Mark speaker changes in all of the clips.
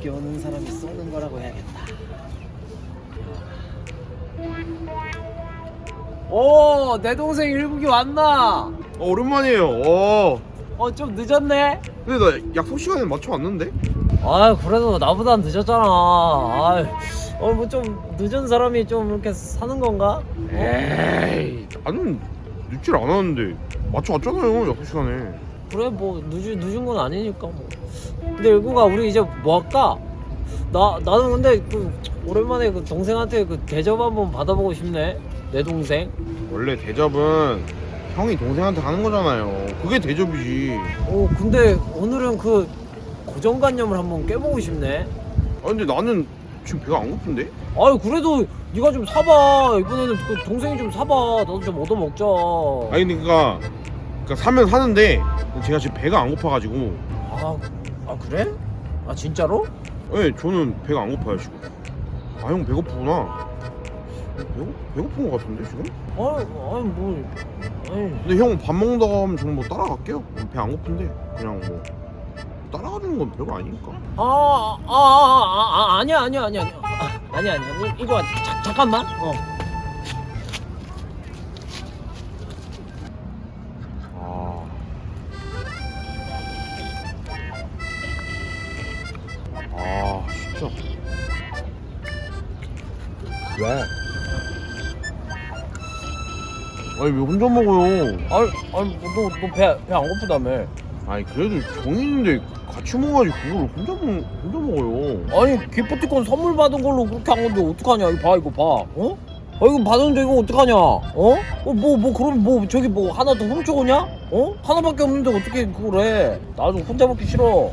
Speaker 1: 늦게 오는 사람이 쏘는 거라고 해야겠다. 오, 내 동생 일국이 왔나?
Speaker 2: 어, 오랜만이에요. 어.
Speaker 1: 어, 좀 늦었네.
Speaker 2: 근데 나 약속 시간에 맞춰 왔는데?
Speaker 1: 아, 그래도 나보다 늦었잖아. 아, 어, 뭐 좀 늦은 사람이 좀 이렇게 사는 건가?
Speaker 2: 에이, 나는 늦질 않았는데 맞춰 왔잖아요. 약속 시간에.
Speaker 1: 그래, 뭐 늦은 늦은 건 아니니까 뭐. 근데 일국아, 우리 이제 뭐 할까? 나 나는 근데 그 오랜만에 그 동생한테 그 대접 한번 받아보고 싶네. 내 동생.
Speaker 2: 원래 대접은 형이 동생한테 하는 거잖아요. 그게 대접이지.
Speaker 1: 오, 근데 오늘은 그 고정관념을 한번 깨보고 싶네.
Speaker 2: 아 근데 나는 지금 배가 안 고픈데?
Speaker 1: 아유, 그래도 네가 좀 사봐. 이번에는 그 동생이 좀 사봐. 나도 좀 얻어 먹자.
Speaker 2: 아니 그러니까 그러니까 사면 사는데 제가 지금 배가 안 고파가지고
Speaker 1: 아, 아 그래? 아 진짜로?
Speaker 2: 네 저는 배가 안 고파요 지금. 아 형 배고프구나. 배고 배고픈 거 같은데 지금?
Speaker 1: 아, 아니 뭐, 아니.
Speaker 2: 근데 형 밥 먹는다고 하면 저는 뭐 따라갈게요. 배 안 고픈데 그냥 뭐 따라가는 건 별거 아니니까.
Speaker 1: 아, 아, 아, 아, 아, 아니야, 아니야, 아니야, 아니야. 아, 아니야, 아니야. 이- 이거 자, 잠깐만. 어. 왜?
Speaker 2: 아니 왜 혼자 먹어요?
Speaker 1: 아니, 아니, 너너배배 안 고프다며?
Speaker 2: 아니 그래도 정인인데 같이 먹어야지 그걸 혼자 먹 혼자 먹어요.
Speaker 1: 아니 기프티콘 선물 받은 걸로 그렇게 한 건데 어떡하냐? 이거 봐, 이거 봐. 어? 아 이거 받았는데 이거 어떡하냐? 어? 어, 뭐, 뭐, 그럼 뭐, 저기 뭐, 하나 더 훔쳐오냐? 어? 하나밖에 없는데 어떻게 그걸 해? 나도 혼자 먹기 싫어.
Speaker 2: 와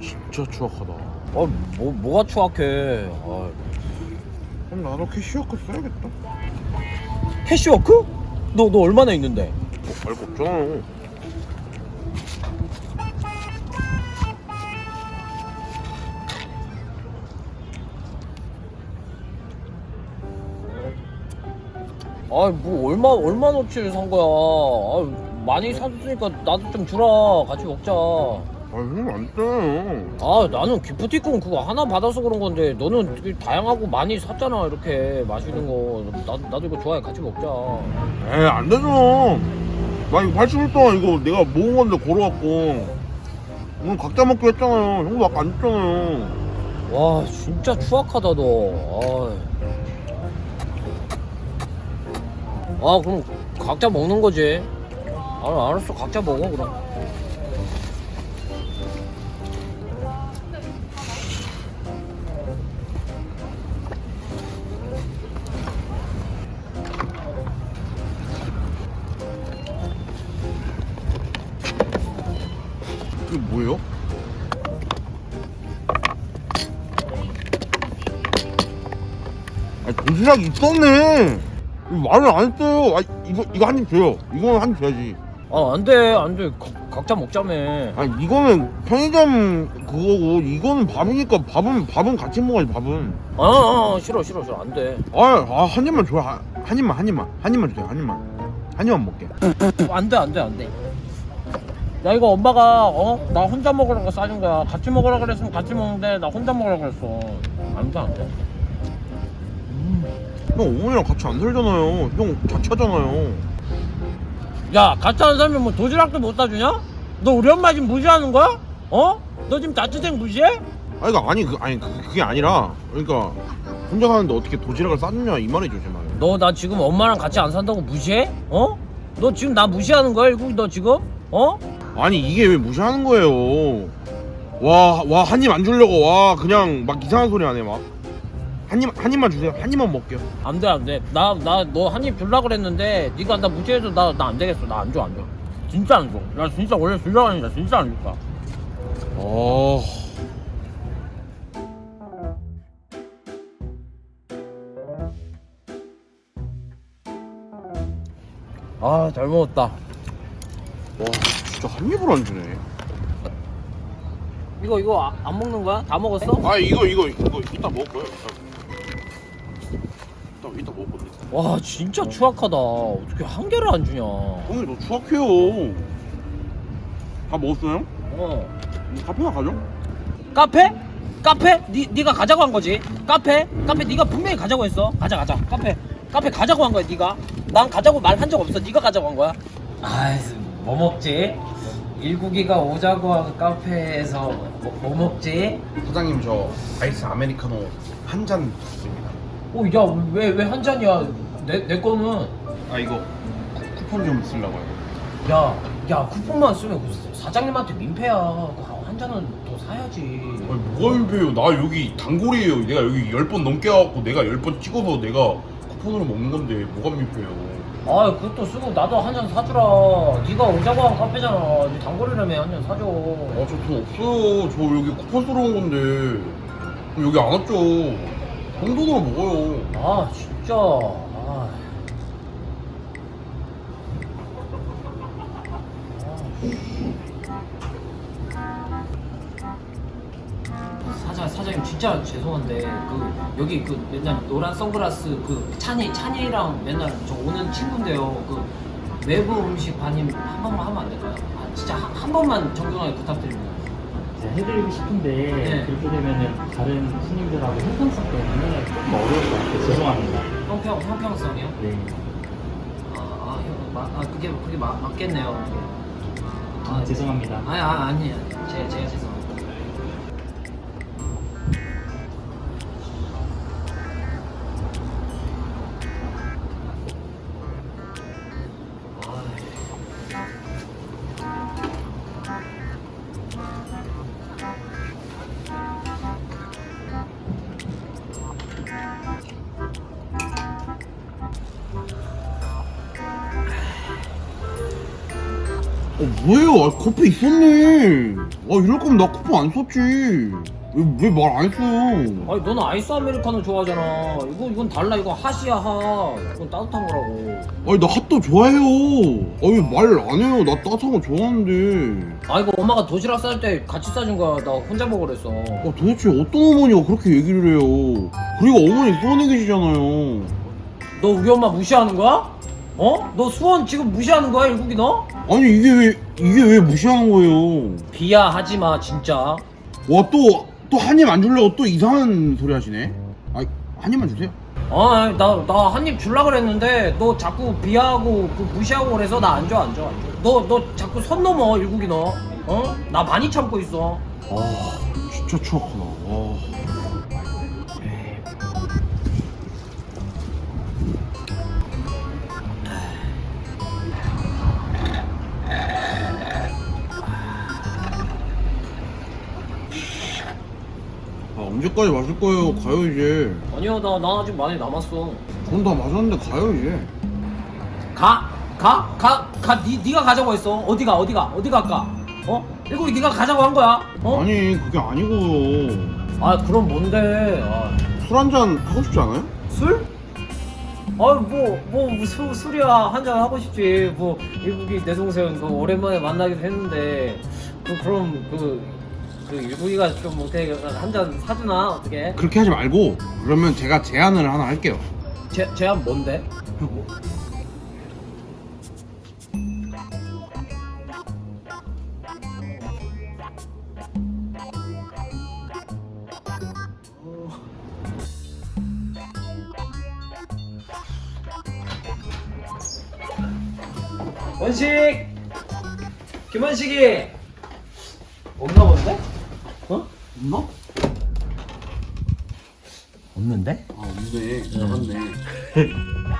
Speaker 2: 진짜 추악하다.
Speaker 1: 아, 뭐, 뭐가 추악해. 아,
Speaker 2: 그럼 나도 캐시워크 써야겠다.
Speaker 1: 캐시워크? 너, 너 얼마나 있는데?
Speaker 2: 뭐 말고 없잖아.
Speaker 1: 아, 뭐, 얼마, 얼마너치를 산 거야. 아, 많이 사줬으니까 나도 좀 주라. 같이 먹자.
Speaker 2: 아 형님 안 되잖아요.
Speaker 1: 아, 나는 기프티콘 그거 하나 받아서 그런 건데, 너는 되게 다양하고 많이 샀잖아. 이렇게 맛있는 거. 나, 나도 이거 좋아해. 같이 먹자.
Speaker 2: 에이 안 되죠. 나 이거 80일 동안 이거 내가 모은 건데 걸어갖고 오늘 각자 먹기로 했잖아요. 형도 아까 안 줬잖아요.
Speaker 1: 와, 진짜 추악하다, 너. 아, 아 그럼 각자 먹는 거지. 아, 알았어. 각자 먹어, 그럼.
Speaker 2: 도시락 있었네. 이거 말을 안 했어요. 아 이거 이거 한 입 줘요. 이거는 한입 줘야지.
Speaker 1: 아, 안 돼, 안 돼. 가- 각자 먹자며.
Speaker 2: 아니 이거는 편의점 그거고 이거는 밥이니까 밥은 밥은 같이 먹어야지 밥은.
Speaker 1: 아, 아, 아, 싫어, 싫어, 싫어. 안 돼.
Speaker 2: 아한 입만 줘요. 한, 한 입만 한 입만 한 입만 주세요. 한 입만 한 입만 먹게.
Speaker 1: 안 돼, 안 돼, 안 돼. 야, 이거 엄마가, 어? 나 혼자 먹으라고 싸준 거야. 같이 먹으라 그랬으면 같이 먹는데, 나 혼자 먹으라 그랬어. 안 돼, 안 돼.
Speaker 2: 형 어머니랑 같이 안 살잖아요. 형 자취하잖아요.
Speaker 1: 야, 같이 하는 사람이 뭐 도시락도 못 사주냐? 너 우리 엄마 지금 무시하는 거야? 어? 너 지금 자취생 무시해?
Speaker 2: 아니 그 아니 그 아니 그, 그게 아니라 그러니까 혼자 사는데 어떻게 도시락을 싸주냐 이 말이죠 제 말.
Speaker 1: 너 나 지금 엄마랑 같이 안 산다고 무시해? 어? 너 지금 나 무시하는 거야, 일국 너 지금? 어?
Speaker 2: 아니 이게 왜 무시하는 거예요? 와 와 한 입 안 주려고 와 그냥 막 이상한 소리 하네 막. 한입 한 입만 주세요. 한 입만 먹게요.
Speaker 1: 안 돼, 안 돼. 나, 나, 너 한 입 줄라 그랬는데, 네가 나 무시해서 나, 나 안 되겠어. 나 안 줘, 안 줘. 진짜 안 줘. 나 진짜 원래 줄라고 하니까 진짜 안줄 거야.
Speaker 2: 어.
Speaker 1: 아, 잘 먹었다.
Speaker 2: 와 진짜 한 입을 안 주네.
Speaker 1: 이거, 이거 아- 안 먹는 거야? 다 먹었어?
Speaker 2: 아 이거 이거 이거 이따 먹을 거예요. 이따 이따 먹을 건데.
Speaker 1: 와, 진짜 추악하다. 어떻게 한 개를 안 주냐.
Speaker 2: 형님 너 추악해요. 다 먹었어요?
Speaker 1: 어.
Speaker 2: 카페나 가죠?
Speaker 1: 카페? 카페? 니 네가 가자고 한 거지. 카페? 카페 네가 분명히 가자고 했어. 가자 가자. 카페. 카페 가자고 한 거야 네가. 난 가자고 말 한 적 없어. 네가 가자고 한 거야. 아이 뭐 먹지? 일국이가 오자고 한 카페에서 뭐, 뭐 먹지?
Speaker 2: 사장님 저 아이스 아메리카노 한 잔 부탁드립니다.
Speaker 1: 어야왜 왜 한 잔이야? 내 내 거는
Speaker 2: 아 이거 쿠- 쿠폰 좀 쓰려고요.
Speaker 1: 야, 야 쿠폰만 쓰면 그 사장님한테 민폐야. 그한 잔은 더 사야지.
Speaker 2: 아니 뭐가 민폐예요? 나 여기 단골이에요. 내가 여기 열 번 넘게 와갖고 내가 열 번 찍어서 내가 쿠폰으로 먹는 건데 뭐가 민폐예요?
Speaker 1: 아, 그것도 쓰고 나도 한 잔 사주라. 네가 오자고 한 카페잖아. 네 단골이라며 한 잔 사줘.
Speaker 2: 아저돈 없어요. 저 여기 쿠폰 쓰러 온 건데 여기 안 왔죠. 돈돈으로 먹어요.
Speaker 1: 아, 진짜. 아. 사장 사장님 진짜 죄송한데 그 여기 그 맨날 노란 선글라스 그 찬이 찬이랑 맨날 저 오는 친구인데요 그 외부 음식 반입 한 번만 하면 안 될까요? 아 진짜 한, 한 번만 정중하게 부탁드립니다.
Speaker 3: 제가 해드리고 싶은데
Speaker 1: 네.
Speaker 3: 그렇게 되면은 다른 손님들하고 형평성 때문에 조금 어려울 것 같아요. 죄송합니다.
Speaker 1: 형평 형평성이요?
Speaker 3: 네.
Speaker 1: 아, 아, 형, 마, 아 그게 그게 마, 맞겠네요.
Speaker 3: 아, 죄송합니다.
Speaker 1: 아니 아, 아니에요. 제 제가 죄송
Speaker 2: 어 뭐예요? 아, 커피 있었네. 아 이럴 거면 나 쿠폰 안 썼지. 왜 말 안 했어?
Speaker 1: 아니 너는 아이스 아메리카노 좋아하잖아. 이거 이건 달라. 이거 핫이야 핫. 이건 따뜻한 거라고.
Speaker 2: 아니 나 핫도 좋아해요. 아니 말 안 해요. 나 따뜻한 거 좋아하는데.
Speaker 1: 아 이거 엄마가 도시락 싸줄 때 같이 싸준 거야. 나 혼자 먹으랬어.
Speaker 2: 아 도대체 어떤 어머니가 그렇게 얘기를 해요? 그리고 어머니 수원에 계시잖아요.
Speaker 1: 너 우리 엄마 무시하는 거야? 어? 너 수원 지금 무시하는 거야 일국이 너?
Speaker 2: 아니 이게 왜 이게 왜 무시하는 거예요?
Speaker 1: 비하하지 마 진짜.
Speaker 2: 와 또 또 한 입안 줄래고 또 이상한 소리 하시네. 아한 입만 주세요.
Speaker 1: 아 나 나 한 입 줄라 그랬는데 너 자꾸 비하하고 그 무시하고 그래서 나 안 줘 안 줘 안 줘. 너 너 자꾸 선 넘어 일국이 너. 어? 나 많이 참고 있어.
Speaker 2: 아 진짜 추악하다. 언제까지 마실 거예요? 가요 이제.
Speaker 1: 아니야 나 나 아직 많이 남았어.
Speaker 2: 돈다 마셨는데 가요 이제.
Speaker 1: 가? 가? 가? 가? 니, 니가 가자고 했어. 어디가? 어디가? 어디 갈까? 어? 일국이 니가 가자고 한 거야. 어?
Speaker 2: 아니 그게 아니고요.
Speaker 1: 아 그럼 뭔데? 아,
Speaker 2: 술 한 잔 하고 싶지 않아요?
Speaker 1: 술? 아뭐뭐 술 술이야 한잔 하고 싶지. 뭐 일국이 내 동생 그 오랜만에 만나기도 했는데 그 그럼 그. 그 일국이가 좀 어떻게 한 잔 사주나 어떻게?
Speaker 2: 그렇게 하지 말고 그러면 제가 제안을 하나 할게요.
Speaker 1: 제 제안 뭔데? 원식 김원식이 없나 본데? 어?
Speaker 2: 없나?
Speaker 1: 없는데?
Speaker 2: 아 없네. 나갔네.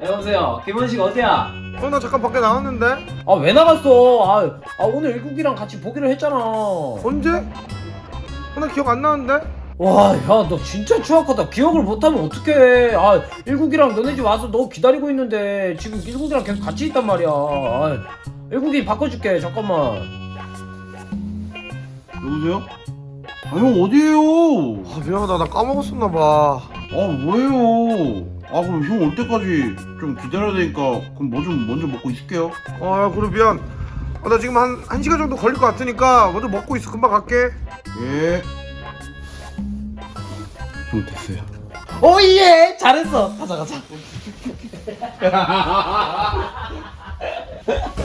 Speaker 1: 여보세요 김원식 어디야?
Speaker 4: 어 나 잠깐 밖에 나왔는데
Speaker 1: 아 왜 나갔어? 아, 아 오늘 일국이랑 같이 보기로 했잖아.
Speaker 4: 언제? 어, 나 기억 안 나는데
Speaker 1: 와, 야 너 진짜 추악하다. 기억을 못하면 어떡해? 아 일국이랑 너네 집 와서 너 기다리고 있는데 지금 일국이랑 계속 같이 있단 말이야. 아, 일국이 바꿔줄게. 잠깐만.
Speaker 2: 여보세요? 아 형 어디에요?
Speaker 4: 아 미안하다 나 까먹었었나 봐
Speaker 2: 아 뭐예요? 아 그럼 형 올 때까지 좀 기다려야 되니까 그럼 뭐 좀 먼저 먹고 있을게요.
Speaker 4: 아 그래 미안 아, 나 지금 한, 한 시간 정도 걸릴 것 같으니까 먼저 먹고 있어 금방 갈게
Speaker 2: 예. 형 됐어요.
Speaker 1: 오예, 잘했어. 가자 가자.